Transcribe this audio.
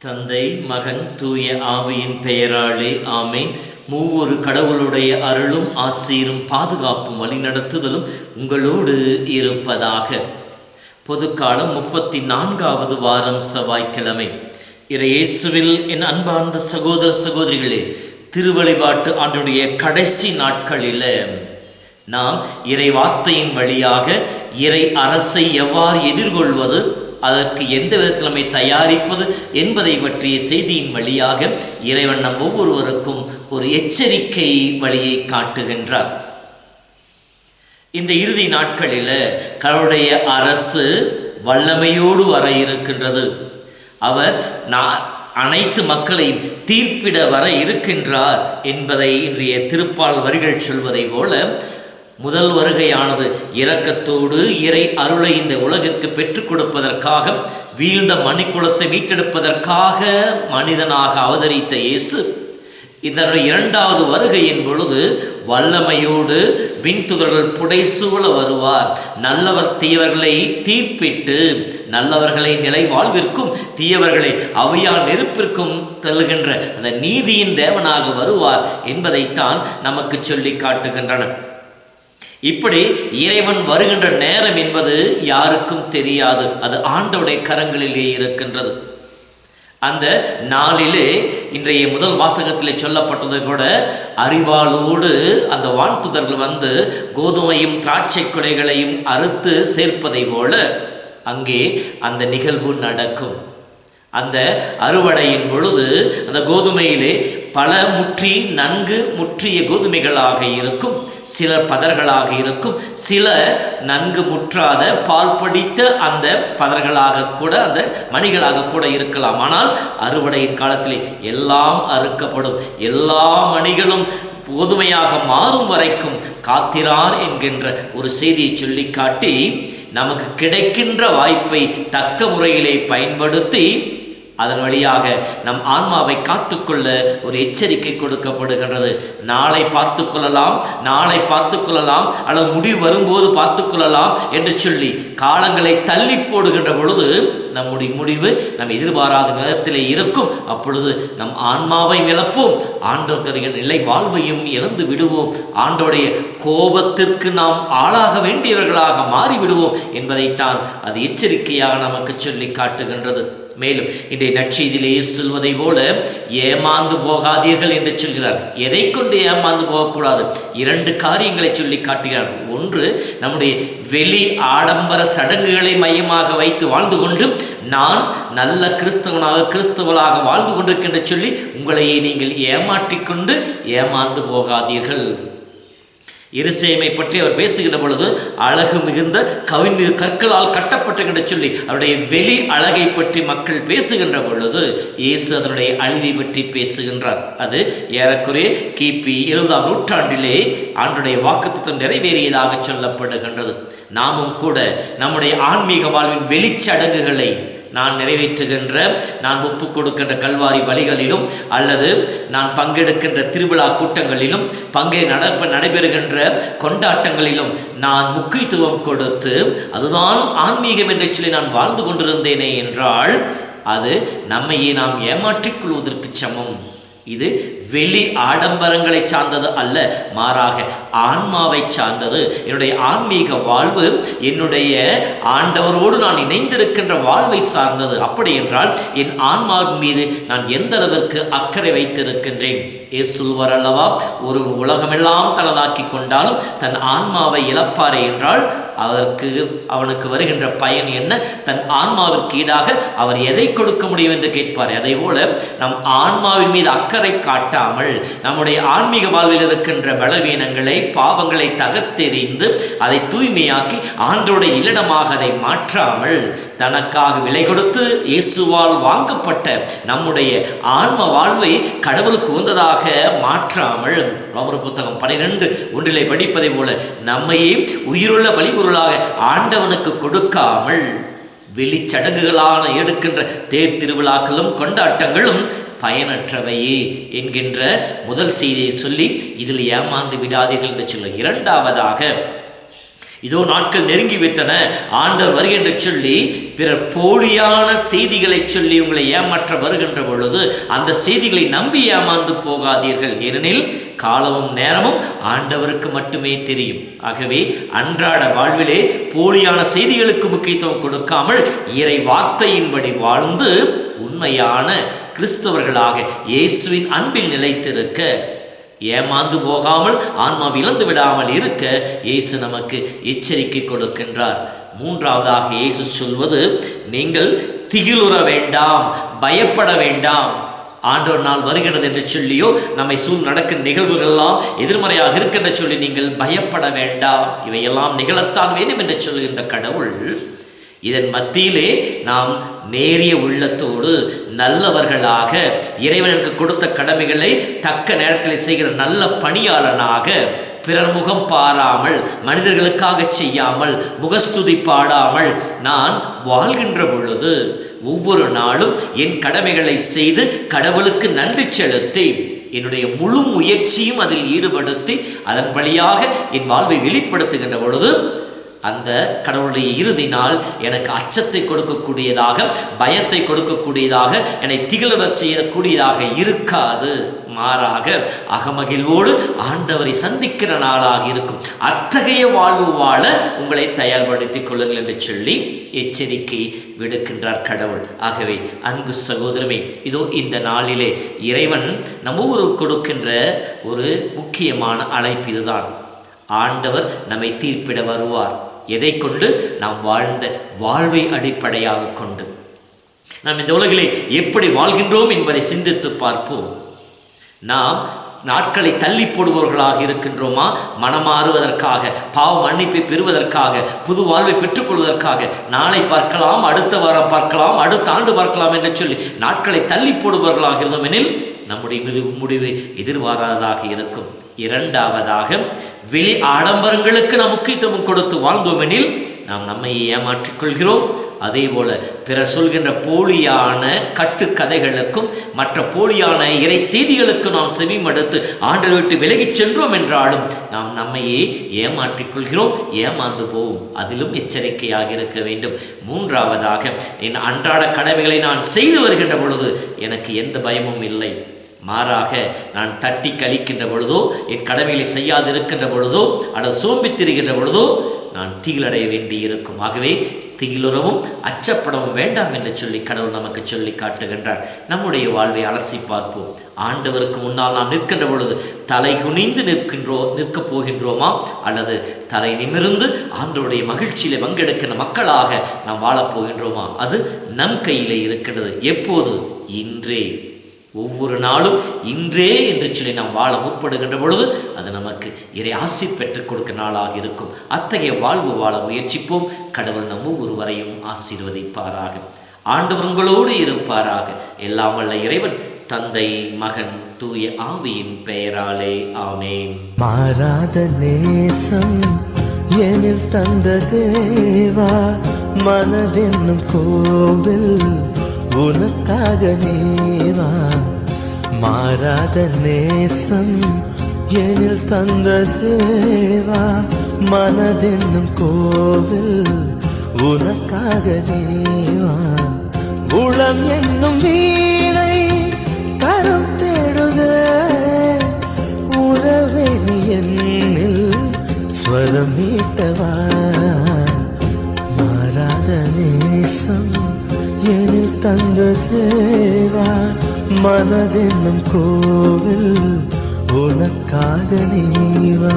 தந்தை மகன் தூய ஆவியின் பெயராலே ஆமேன். மூவொரு கடவுளுடைய அருளும் ஆசீரும் பாதுகாப்பும் வழிநடத்துதலும் உங்களோடு இருப்பதாக. பொதுக்காலம் முப்பத்தி நான்காவது வாரம் செவ்வாய்க்கிழமை. இறையேசுவில் என் அன்பார்ந்த சகோதர சகோதரிகளே திருவழிபாட்டு ஆண்டுடைய கடைசி நாட்களில் நாம் இறை வார்த்தையின் வழியாக இறை அரசை எவ்வாறு எதிர்கொள்வது அதற்கு எந்த விதத்தில் நம்மை தயாரிப்பது என்பதை பற்றிய செய்தியின் வழியாக இறைவன் நம் ஒவ்வொருவருக்கும் ஒரு எச்சரிக்கை வழியை காட்டுகின்றார். இந்த இறுதி நாட்களில் கடவுளுடைய அரசு வல்லமையோடு வர இருக்கின்றது. அவர் நான் அனைத்து மக்களையும் தீர்ப்பிட வர இருக்கின்றார் என்பதை இன்றைய திருப்பால் வரிகள் சொல்வதை போல முதல் வருகையானது இரக்கத்தோடு இறை அருளை இந்த உலகிற்கு பெற்றுக் கொடுப்பதற்காக வீழ்ந்த மணிக்குளத்தை மீட்டெடுப்பதற்காக மனிதனாக அவதரித்த இயேசு இதனுடைய இரண்டாவது வருகையின் பொழுது வல்லமையோடு விண்துதர்கள் புடைசூழ வருவார். நல்லவர் தீயவர்களை தீர்ப்பிட்டு நல்லவர்களை நிலை வாழ்விற்கும் தீயவர்களை அவையா நெருப்பிற்கும் தள்ளுகின்ற அந்த நீதியின் தேவனாக வருவார் என்பதைத்தான் நமக்கு சொல்லி காட்டுகின்றன. இப்படி இறைவன் வருகின்ற நேரம் என்பது யாருக்கும் தெரியாது. அது ஆண்டவுடைய கரங்களிலே இருக்கின்றது. அந்த நாளிலே இன்றைய முதல் வாசகத்திலே சொல்லப்பட்டது கூட அறிவாளோடு அந்த வான்துதர்கள் வந்து கோதுமையும் திராட்சை குலைகளையும் அறுத்து சேர்ப்பதை போல அங்கே அந்த நிகழ்வு நடக்கும். அந்த அறுவடையின் பொழுது அந்த கோதுமையிலே பல முற்றி நன்கு முற்றிய கோதுமைகளாக இருக்கும் சில பதர்களாக இருக்கும் சில நன்கு முற்றாத பால் படித்த அந்த பதர்களாக கூட அந்த மணிகளாக கூட இருக்கலாம். ஆனால் அறுவடையின் காலத்திலே எல்லாம் அறுக்கப்படும் எல்லா மணிகளும் கோதுமையாக மாறும் வரைக்கும் காத்திரார் என்கின்ற ஒரு செய்தியை சொல்லி காட்டி நமக்கு கிடைக்கின்ற வாய்ப்பை தக்க முறையிலே பயன்படுத்தி அதன் வழியாக நம் ஆன்மாவை காத்துக்கொள்ள ஒரு எச்சரிக்கை கொடுக்கப்படுகின்றது. நாளை பார்த்து கொள்ளலாம் நாளை பார்த்து கொள்ளலாம் அல்லது முடிவு வரும்போது பார்த்து கொள்ளலாம் என்று சொல்லி காலங்களை தள்ளி போடுகின்ற பொழுது நம்முடைய முடிவு நம் எதிர்பாராத நேரத்திலே இருக்கும். அப்பொழுது நம் ஆன்மாவை இழப்போம். ஆண்டவர் தருகிற நிலை வாழ்வையும் இழந்து விடுவோம். ஆண்டோடைய கோபத்திற்கு நாம் ஆளாக வேண்டியவர்களாக மாறிவிடுவோம் என்பதைத்தான் அது எச்சரிக்கையாக நமக்கு சொல்லி காட்டுகின்றது. மேலும் இன்றைய நற்செய்தியிலேயே சொல்வதை போல ஏமாந்து போகாதீர்கள் என்று சொல்கிறார். எதை கொண்டு ஏமாந்து போகக்கூடாது? இரண்டு காரியங்களை சொல்லி காட்டுகிறார். ஒன்று நம்முடைய வெளி ஆடம்பர சடங்குகளை மையமாக வைத்து வாழ்ந்து கொண்டு நான் நல்ல கிறிஸ்தவனாக கிறிஸ்தவளாக வாழ்ந்து கொண்டிருக்கின்ற சொல்லி உங்களையே நீங்கள் ஏமாற்றிக்கொண்டு ஏமாந்து போகாதீர்கள். இருசேமை பற்றி அவர் பேசுகின்ற பொழுது அழகு மிகுந்த கவின் கற்களால் கட்டப்பட்டிருக்கின்ற சொல்லி அவருடைய வெளி அழகை பற்றி மக்கள் பேசுகின்ற பொழுது இயேசு அதனுடைய அழிவை பற்றி பேசுகின்றார். அது ஏறக்குறைய கிபி இருபதாம் நூற்றாண்டிலே ஆண்டுடைய வாக்குத்தம் நிறைவேறியதாக சொல்லப்படுகின்றது. நாமும் கூட நம்முடைய ஆன்மீக வாழ்வின் வெளிச்சடங்குகளை நான் நிறைவேற்றுகின்ற நான் ஒப்பு கொடுக்கின்ற கல்வாரி வழிகளிலும் அல்லது நான் பங்கெடுக்கின்ற திருவிழா கூட்டங்களிலும் பங்கே நடப்ப நடைபெறுகின்ற கொண்டாட்டங்களிலும் நான் முக்கியத்துவம் கொடுத்து அதுதான் ஆன்மீகம் என்று சொல்லி நான் வாழ்ந்து கொண்டிருந்தேனே என்றால் அது நம்மையே நாம் ஏமாற்றிக் கொள்வதற்கு சமம். இது வெளி ஆடம்பரங்களை சார்ந்தது அல்ல மாறாக ஆன்மாவை சார்ந்தது. என்னுடைய ஆன்மீக வாழ்வு என்னுடைய ஆண்டவரோடு நான் இணைந்திருக்கின்ற வாழ்வை சார்ந்தது. அப்படி என்றால் என் ஆன்மாவின் மீது நான் எந்த அளவிற்கு அக்கறை வைத்திருக்கின்றேன்? இயேசுவர் அல்லவா ஒரு உலகமெல்லாம் தனதாக்கி கொண்டாலும் தன் ஆன்மாவை இழப்பாரே என்றால் அதற்கு அவனுக்கு வருகின்ற பயன் என்ன? தன் ஆன்மாவிற்கு ஈடாக அவர் எதை கொடுக்க முடியும் என்று கேட்பார். அதே போல நம் ஆன்மாவின் மீது அக்கறை காட்டாமல் நம்முடைய ஆன்மீக வாழ்வில் இருக்கின்ற பலவீனங்களை பாவங்களை தகர்த்தெறிந்து அதை தூய்மையாக்கி ஆண்டோடைய இல்லடமாக அதை மாற்றாமல் தனக்காக விலை கொடுத்து இயேசுவால் வாங்கப்பட்ட நம்முடைய ஆன்ம வாழ்வை கடவுளுக்கு உந்ததாக மாற்றாமல் ரோமர் புத்தகம் பனிரெண்டு ஒன்றிலே படிப்பதை போல நம்மையே உயிருள்ள பலிபொருளாக ஆண்டவனுக்கு கொடுக்காமல் வெளிச்சடங்குகளான எடுக்கின்ற தேர் திருவிழாக்களும் கொண்டாட்டங்களும் பயனற்றவையே என்கின்ற முதல் செய்தியை சொல்லி இதில் ஏமாந்து விடாதீர்கள் என்று சொல்ல இரண்டாவதாக இதோ நாட்கள் நெருங்கி விட்டன. ஆண்டவர் வருகின்ற சொல்லி பிறர் போலியான செய்திகளை சொல்லி உங்களை ஏமாற்ற வருகின்ற பொழுது அந்த செய்திகளை நம்பி ஏமாந்து போகாதீர்கள். ஏனெனில் காலமும் நேரமும் ஆண்டவருக்கு மட்டுமே தெரியும். ஆகவே அன்றாட வாழ்விலே போலியான செய்திகளுக்கு முக்கியத்துவம் கொடுக்காமல் இறை வார்த்தையின்படி வாழ்ந்து உண்மையான கிறிஸ்தவர்களாக இயேசுவின் அன்பில் நிலைத்திருக்க ஏமாந்து போகாமல் ஆன்மா இழந்து விடாமல் இருக்க இயேசு நமக்கு எச்சரிக்கை கொடுக்கின்றார். மூன்றாவதாக இயேசு சொல்வது நீங்கள் திகிலுற வேண்டாம் பயப்பட வேண்டாம். ஆண்டோர் நாள் வருகிறது என்று சொல்லியோ நம்மை சூழ் நடக்கும் நிகழ்வுகள்லாம் எதிர்மறையாக இருக்கின்ற சொல்லி நீங்கள் பயப்பட வேண்டாம். இவையெல்லாம் நிகழத்தான் வேண்டும் என்று சொல்லுகின்ற கடவுள் இதன் மத்தியிலே நாம் நேரிய உள்ளத்தோடு நல்லவர்களாக இறைவனுக்கு கொடுத்த கடமைகளை தக்க நேரத்தில் செய்கிற நல்ல பணியாளனாக பிறர் முகம் பாராமல் மனிதர்களுக்காக செய்யாமல் முகஸ்துதி பாடாமல் நான் வாழ்கின்ற பொழுது ஒவ்வொரு நாளும் என் கடமைகளை செய்து கடவுளுக்கு நன்றி செலுத்தி என்னுடைய முழு முயற்சியும் அதில் ஈடுபடுத்தி அதன் வழியாக என் வாழ்வை வெளிப்படுத்துகின்ற பொழுது அந்த கடவுளுடைய இறுதி நாள் எனக்கு அச்சத்தை கொடுக்கக்கூடியதாக பயத்தை கொடுக்கக்கூடியதாக என்னை திகழச் செய்யக்கூடியதாக இருக்காது. மாறாக அகமகிழ்வோடு ஆண்டவரை சந்திக்கிற நாளாக இருக்கும். அத்தகைய வாழ்வு வாழ உங்களை தயார்படுத்திக் கொள்ளுங்கள் என்று சொல்லி எச்சரிக்கை விடுக்கின்றார் கடவுள். ஆகவே அன்பு சகோதரமே இதோ இந்த நாளிலே இறைவன் நம்ம ஊருக்கு கொடுக்கின்ற ஒரு முக்கியமான அழைப்பு இதுதான். ஆண்டவர் நம்மை தீர்ப்பிட வருவார். எதை கொண்டு? நாம் வாழ்ந்த வாழ்வை அடிப்படையாக கொண்டு. நாம் இந்த உலகிலே எப்படி வாழ்கின்றோம் என்பதை சிந்தித்து பார்ப்போம். நாம் நாட்களை தள்ளி போடுபவர்களாக இருக்கின்றோமா? மனமாறுவதற்காக பாவ மன்னிப்பை பெறுவதற்காக புது வாழ்வை பெற்றுக்கொள்வதற்காக நாளை பார்க்கலாம் அடுத்த வாரம் பார்க்கலாம் அடுத்த ஆண்டு பார்க்கலாம் என்று சொல்லி நாட்களை தள்ளி போடுபவர்களாக இருந்தோம் எனில் நம்முடைய முடிவு முடிவு எதிர்பாராததாக இருக்கும். இரண்டாவதாக வெளி ஆடம்பரங்களுக்கு நாம் முக்கியத்துவம் கொடுத்து வாழ்ந்தோம் எனில் நாம் நம்மை ஏமாற்றிக் கொள்கிறோம் அதே போல பிறர் சொல்கின்ற போலியான கட்டுக்கதைகளுக்கும் மற்ற போலியான இறை செய்திகளுக்கும் நாம் செவிமடுத்து ஆண்டு விட்டு விலகிச் சென்றோம் என்றாலும் நாம் நம்மையே ஏமாற்றிக் கொள்கிறோம் ஏமாந்து போவோம். அதிலும் எச்சரிக்கையாக இருக்க வேண்டும். மூன்றாவதாக என் அன்றாட கடமைகளை நான் செய்து வருகின்ற பொழுது எனக்கு எந்த பயமும் இல்லை. மாறாக நான் தட்டி கழிக்கின்ற பொழுதோ என் கடமைகளை செய்யாதிருக்கின்ற பொழுதோ அல்லது சோம்பித்திருக்கின்ற பொழுதோ நான் திகிலடைய வேண்டி இருக்கும் ஆகவே திகிலுறவும் அச்சப்படவும் வேண்டாம் என்று சொல்லி கடவுள் நமக்கு சொல்லி காட்டுகின்றார். நம்முடைய வாழ்வை அலசி பார்ப்போம். ஆண்டவருக்கு முன்னால் நாம் நிற்கின்ற பொழுது தலை குனிந்து நிற்கின்றோ நிற்கப் போகின்றோமா? அல்லது தலை நிமிர்ந்து ஆண்டவருடைய மகிழ்ச்சியில் பங்கெடுக்கின்ற மக்களாக நாம் வாழப் போகின்றோமா? அது நம் கையிலே இருக்கின்றது. எப்போது? இன்றே. ஒவ்வொரு நாளும் இன்றே என்று சொல்லி நாம் வாழ முற்படுகின்ற பொழுது அது நமக்கு இறை ஆசி பெற்றுக் கொடுக்க நாளாக இருக்கும். அத்தகைய வாழ்வு வாழ முயற்சிப்போம். கடவுள் நம்ம ஒருவரையும் ஆசீர்வதிப்பாராக. ஆண்டவங்களோடு இருப்பாராக. எல்லாம் வல்ல இறைவன் தந்தை மகன் தூய ஆவியின் பெயராலே. ஆமேன். மாறாத நேசம் எனில் தந்த தேவா மனதென்னும் கோவில் உனக்காக நேவா. மாறாத நேசம் எனில் தந்த தேவா மனதென்னும் கோவில் உனக்காக தேவா. உளம் என்னும் வீணை கரம் தேடுத உறவே என்னில் ஸ்வரம் மீட்டவா. மாறாத நேசம் எனில் தந்த தேவா மனதென்னும் கோவில் உனக்காக நீவா